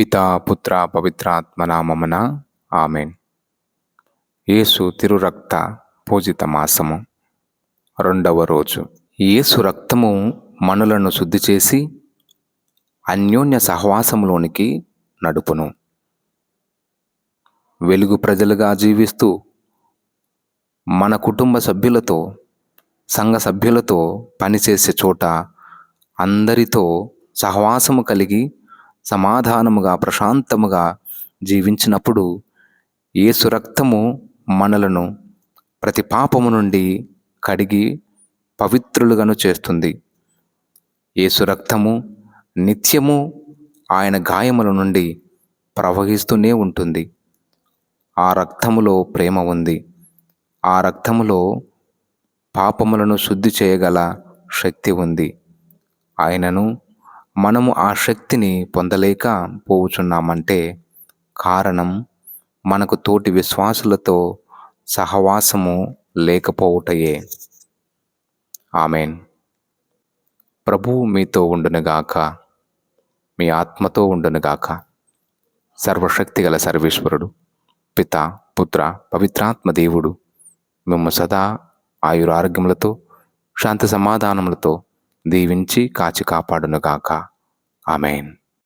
పితా పుత్ర పవిత్రాత్మ నామమున ఆమెన్ యేసు తిరురక్త పూజిత మాసము రెండవ రోజు. యేసు రక్తము మనులను శుద్ధి చేసి అన్యోన్య సహవాసంలోనికి నడుపును. వెలుగు ప్రజలుగా జీవిస్తూ మన కుటుంబ సభ్యులతో సంఘ సభ్యులతో పనిచేసే చోట అందరితో సహవాసము కలిగి సమాధానముగా ప్రశాంతముగా జీవించినప్పుడు ఏసు రక్తము మనలను ప్రతి పాపము నుండి కడిగి పవిత్రులుగాను చేస్తుంది. ఏసు రక్తము నిత్యము ఆయన గాయముల నుండి ప్రవహిస్తూనే ఉంటుంది. ఆ రక్తములో ప్రేమ ఉంది. ఆ రక్తములో పాపములను శుద్ధి చేయగల శక్తి ఉంది. ఆయనను మనము ఆ శక్తిని పొందలేక పోవుచున్నామంటే కారణం మనకు తోటి విశ్వాసులతో సహవాసము లేకపోవుటయే. ఆమెన్. ప్రభువు మీతో ఉండునుగాక. మీ ఆత్మతో ఉండునుగాక. సర్వశక్తిగల సర్వేశ్వరుడు పిత పుత్ర పవిత్రాత్మ దేవుడు మేము సదా ఆయురారోగ్యములతో శాంతి సమాధానములతో దీవించి కాచి కాపాడునుగాక. ఆమెన్.